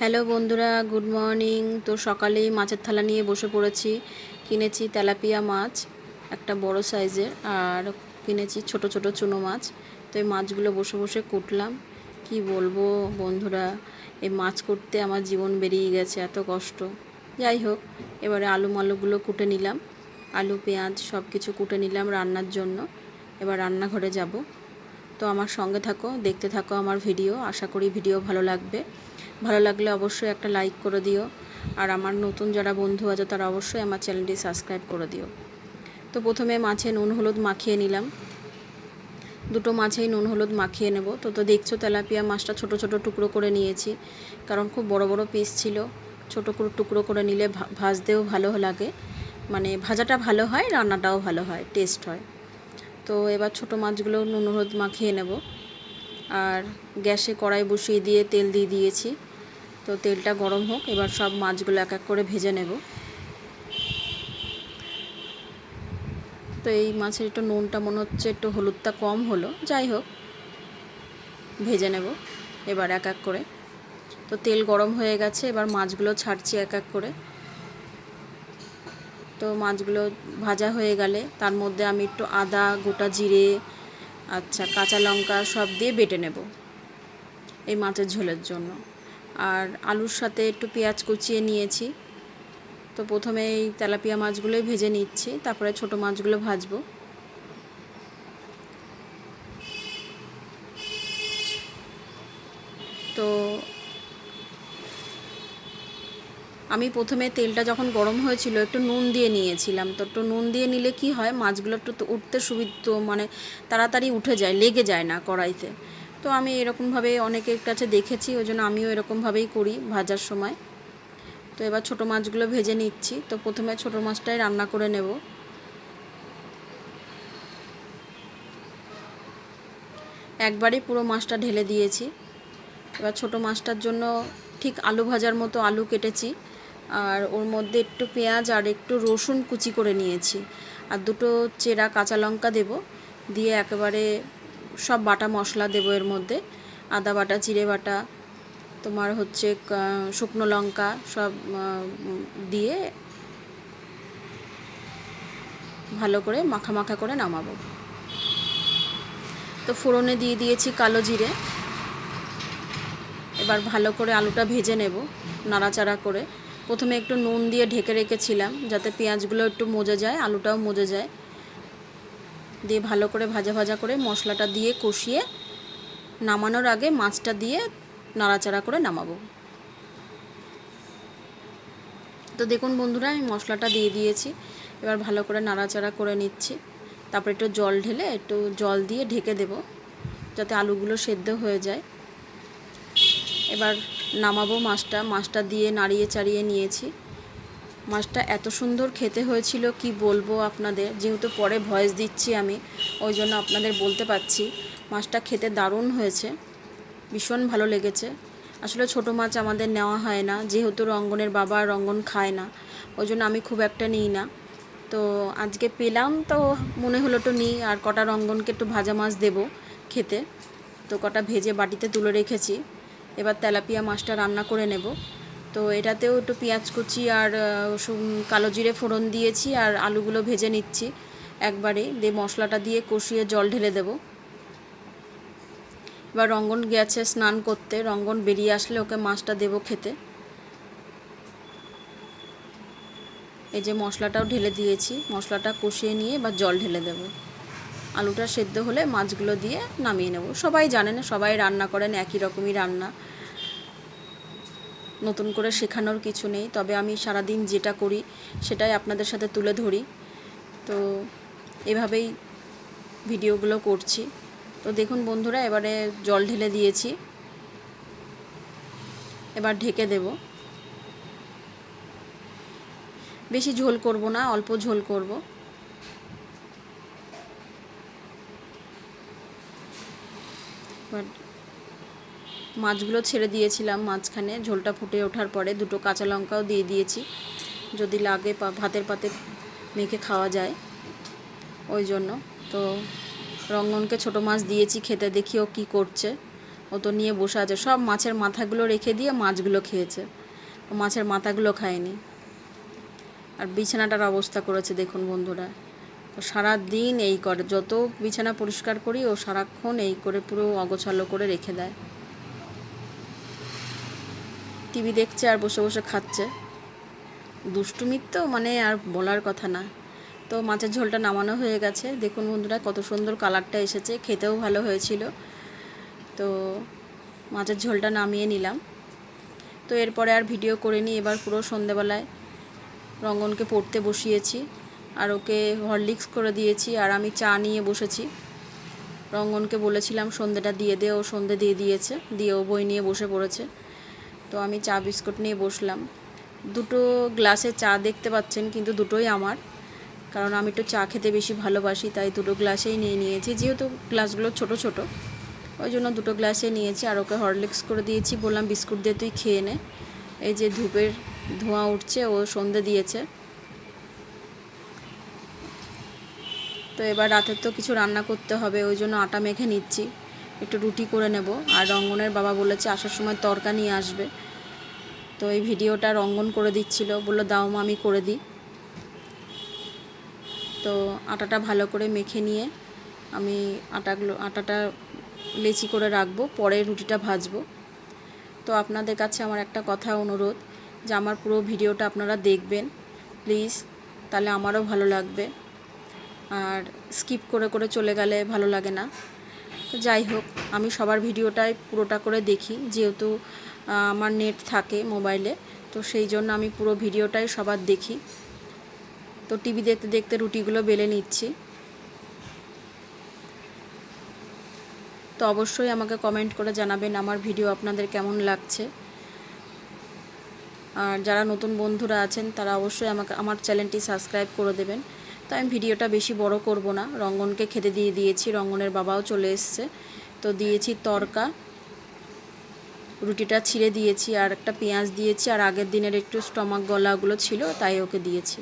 Hello বন্ধুরা, good morning. তো সকালেই মাছের থালা নিয়ে বসে পড়েছি। কিনেছি তেলাপিয়া মাছ, একটা বড় সাইজের, আর কিনেছি ছোট ছোট চুনো মাছ। তো এই মাছগুলো বসে বসে কুটলাম। কি বলব বন্ধুরা, এই মাছ করতে আমার জীবন বেরিয়ে গেছে, এত কষ্ট। যাই হোক, এবারে আলু মালুগুলো কুটে নিলাম। আলু, পেঁয়াজ সব কিছু কুটে নিলাম রান্নার জন্য। এবার রান্নাঘরে যাব। তো আমার সঙ্গে থাকো, দেখতে থাকো আমার ভিডিও। আশা করি ভিডিও ভালো লাগবে। ভালো লাগলে অবশ্যই একটা লাইক করে দিও। আর আমার নতুন যারা বন্ধু আছে, তারা অবশ্যই আমার চ্যানেলটি সাবস্ক্রাইব করে দিও। তো প্রথমে মাছে নুন হলুদ মাখিয়ে নিলাম। দুটো মাছেই নুন হলুদ মাখিয়ে নেব। তো তো দেখছ তেলাপিয়া মাছটা ছোট ছোট টুকরো করে নিয়েছি। কারণ খুব বড় বড় পিস ছিল। ছোটো করে টুকরো করে নিলে ভাজতেও ভালো লাগে। মানে ভাজাটা ভালো হয়, রান্নাটাও ভালো হয় টেস্ট হয়। তো এবার ছোট মাছগুলো নুন হলুদ মাখিয়ে নেব। আর গ্যাসে কড়াই বসিয়ে দিয়ে তেল দিয়ে দিয়েছি। তো তেলটা গরম হোক, এবার সব মাছগুলো এক এক করে ভেজে নেব। তো এই মাছের একটু নুনটা মনে হচ্ছে একটু হলুদটা কম হলো, যাই হোক, ভেজে নেব এবার এক এক করে। তো তেল গরম হয়ে গেছে, এবার মাছগুলো ছাড়ছি এক এক করে। তো মাছগুলো ভাজা হয়ে গেলে, তার মধ্যে আমি একটু আদা, গোটা জিরে আচ্ছা কাঁচা লঙ্কা সব দিয়ে বেটে নেব এই মাছের ঝোলের জন্য। আর আলুর সাথে একটু পেঁয়াজ কুচিয়ে নিয়েছি। তো প্রথমে এই তেলাপিয়া মাছগুলোই ভেজে নিচ্ছি, তারপরে ছোট মাছগুলো ভাজবো। তো আমি প্রথমে তেলটা যখন গরম হয়েছিল, একটু নুন দিয়ে নিয়েছিলাম। তো একটু নুন দিয়ে নিলে কি হয়, মাছগুলো একটু উঠতে সুবিধ মানে তাড়াতাড়ি উঠে যায়, লেগে যায় না কড়াইতে। তো আমি এরকমভাবে অনেকের কাছে দেখেছি, ওই জন্য আমিও এরকমভাবেই করি ভাজার সময়। তো এবার ছোটো মাছগুলো ভেজে নিচ্ছি। তো প্রথমে ছোটো মাছটাই রান্না করে নেব। একবারই পুরো মাছটা ঢেলে দিয়েছি। এবার ছোটো মাছটার জন্য ঠিক আলু ভাজার মতো আলু কেটেছি। আর ওর মধ্যে একটু পেঁয়াজ আর একটু রসুন কুচি করে নিয়েছি। আর দুটো চেরা কাঁচা লঙ্কা দেব, দিয়ে একেবারে সব বাটা মশলা দেবো এর মধ্যে। আদা বাটা, জিরে বাটা, তোমার হচ্ছে শুকনো লঙ্কা সব দিয়ে ভালো করে মাখা মাখা করে নামাবো। তো ফোড়নে দিয়ে দিয়েছি কালো জিরে। এবার ভালো করে আলুটা ভেজে নেব, নাড়াচাড়া করে। প্রথমে একটু নুন দিয়ে ঢেকে রেখেছিলাম যাতে পেঁয়াজগুলো একটু মজে যায়, আলুটাও মজে যায়। দিয়ে ভালো করে ভাজা ভাজা করে মশলাটা দিয়ে কষিয়ে নামানোর আগে মাছটা দিয়ে নাড়াচাড়া করে নামাবো। তো দেখুন বন্ধুরা, আমি মশলাটা দিয়ে দিয়েছি। এবার ভালো করে নাড়াচাড়া করে নিচ্ছি। তারপরে একটু জল ঢেলে একটু জল দিয়ে ঢেকে দেব যাতে আলুগুলো সেদ্ধ হয়ে যায়। এবার নামাবো মাছটা মাছটা দিয়ে নাড়িয়ে চাড়িয়ে নিয়েছি। মাছটা এত সুন্দর খেতে হয়েছিল, কি বলব আপনাদের? যেহেতু পরে ভয়েস দিচ্ছি আমি, ওই জন্য আপনাদের বলতে পারছি। মাছটা খেতে দারুণ হয়েছে, ভীষণ ভালো লেগেছে। আসলে ছোটো মাছ আমাদের নেওয়া হয় না, যেহেতু রঙ্গনের বাবা রঙ্গন খায় না, ওই জন্য আমি খুব একটা নিই না। তো আজকে পেলাম, তো মনে হলো তো নিই, আর কটা রঙ্গনকে একটু ভাজা মাছ দেবো খেতে। তো কটা ভেজে বাটিতে তুলে রেখেছি। এবার তেলাপিয়া মাছটা রান্না করে নেব। তো এটাতেও একটু পেঁয়াজ কুচি আর কালো জিরে ফোড়ন দিয়েছি আর আলুগুলো ভেজে নিচ্ছি। একবারে দিয়ে মশলাটা দিয়ে কষিয়ে জল ঢেলে দেবো। এবার রঙ্গন গেছে স্নান করতে। রঙ্গন বেরিয়ে আসলে ওকে মাছটা দেবো খেতে। এই যে মশলাটাও ঢেলে দিয়েছি। মশলাটা কষিয়ে নিয়ে এবার জল ঢেলে দেব। আলুটা সেদ্ধ হলে মাছগুলো দিয়ে নামিয়ে নেব। সবাই জানেন সবাই রান্না করেন একই রকমই রান্না। নতুন করে শেখানোর কিছু নেই, তবে আমি সারাদিন যেটা করি সেটাই আপনাদের সাথে তুলে ধরি। তো এভাবেই ভিডিওগুলো করছি। তো দেখুন বন্ধুরা, এবারে জল ঢেলে দিয়েছি। এবার ঢেকে দেব। বেশি ঝোল করব না, অল্প ঝোল করব। এবার মাছগুলো ছেড়ে দিয়েছিলাম মাঝখানে, ঝোলটা ফুটে ওঠার পরে দুটো কাঁচা লঙ্কাও দিয়ে দিয়েছি, যদি লাগে ভাতের পাতে মেখে খাওয়া যায় ওই জন্য। তো রঙ্গনকে ছোটো মাছ দিয়েছি, খেতে দেখি ও কী করছে। ও তো নিয়ে বসে আছে, সব মাছের মাথাগুলো রেখে দিয়ে মাছগুলো খেয়েছে। মাছের মাথাগুলো খায়নি। আর বিছানাটার অবস্থা করেছে দেখুন বন্ধুরা। সারা দিন এই করে, যত বিছানা পরিষ্কার করি ও সারাক্ষণ এই করে পুরো অগোছালো করে রেখে দেয়। টিভি দেখছে আর বসে বসে খাচ্ছে। দুষ্টুমির তো মানে আর বলার কথা না। তো মাছের ঝোলটা নামানো হয়ে গেছে। দেখুন বন্ধুরা, কত সুন্দর কালারটা এসেছে। খেতেও ভালো হয়েছিল। তো মাছের ঝোলটা নামিয়ে নিলাম। তো এরপরে আর ভিডিও করে নিই এবার পুরো সন্ধেবেলায় রঙ্গনকে পড়তে বসিয়েছি। আর ওকে হরলিক্স করে দিয়েছি আর আমি চা নিয়ে বসেছি। রঙ্গনকে বলেছিলাম, সন্ধেটা দিয়ে দে, ও সন্ধে দিয়ে দিয়েছে, দিয়ে ও বই নিয়ে বসে পড়েছে। তো আমি চা বিস্কুট নিয়ে বসলাম। দুটো গ্লাসে চা দেখতে পাচ্ছেন, কিন্তু দুটোই আমার। কারণ আমি একটু চা খেতে বেশি ভালোবাসি, তাই দুটো গ্লাসেই নিয়ে নিয়েছি, যেহেতু গ্লাসগুলো ছোট ছোট। ওই জন্য দুটো গ্লাসে নিয়েছি আর ওকে হরলিক্স করে দিয়েছি। বললাম, বিস্কুট দিয়ে তুই খেয়ে নে। এই যে ধূপের ধোঁয়া উঠছে, ও সন্ধে দিয়েছে। তো এবার রাতের তো কিছু রান্না করতে হবে, ওই জন্য আটা মেখে নিচ্ছি। একটু রুটি করে নেব। আর রঙ্গনের বাবা বলেছে আসার সময় তরকা নিয়ে আসবে। তো এই ভিডিওটা রঙ্গন করে দিচ্ছিল। বলল, দাও মা, আমি করে দিই। তো আটাটা ভালো করে মেখে নিয়ে আমি আটাগুলো, আটাটা লেচি করে রাখব। পরে রুটিটা ভাজবো। তো আপনাদের কাছে আমার একটা কথা অনুরোধ, যে আমার পুরো ভিডিওটা আপনারা দেখবেন। প্লিজ, তাহলে আমারও ভালো লাগবে। আর স্কিপ করে করে চলে গেলে ভালো লাগে না। তো যাই হোক, আমি সবার ভিডিওটাই পুরোটা করে দেখি, যেহেতু আমার নেট থাকে মোবাইলে, তো সেই জন্য আমি পুরো ভিডিওটাই সবার দেখি। তো টিভি দেখতে দেখতে রুটিগুলো বেলে নিচ্ছি। তো অবশ্যই আমাকে কমেন্ট করে জানাবেন আমার ভিডিও আপনাদের কেমন লাগছে। আর যারা নতুন বন্ধুরা আছেন, তারা অবশ্যই আমাকে, আমার চ্যানেলটি সাবস্ক্রাইব করে দেবেন। তো আমি ভিডিওটা বেশি বড় করব না। রঙ্গনকে খেতে দিয়ে দিয়েছি, রঙ্গনের বাবাও চলে এসছে। তো দিয়েছি তরকা, রুটিটা ছিঁড়ে দিয়েছি আর একটা পেঁয়াজ দিয়েছি। আর আগের দিনের একটু স্টমাক গলাগুলো ছিল, তাই ওকে দিয়েছি।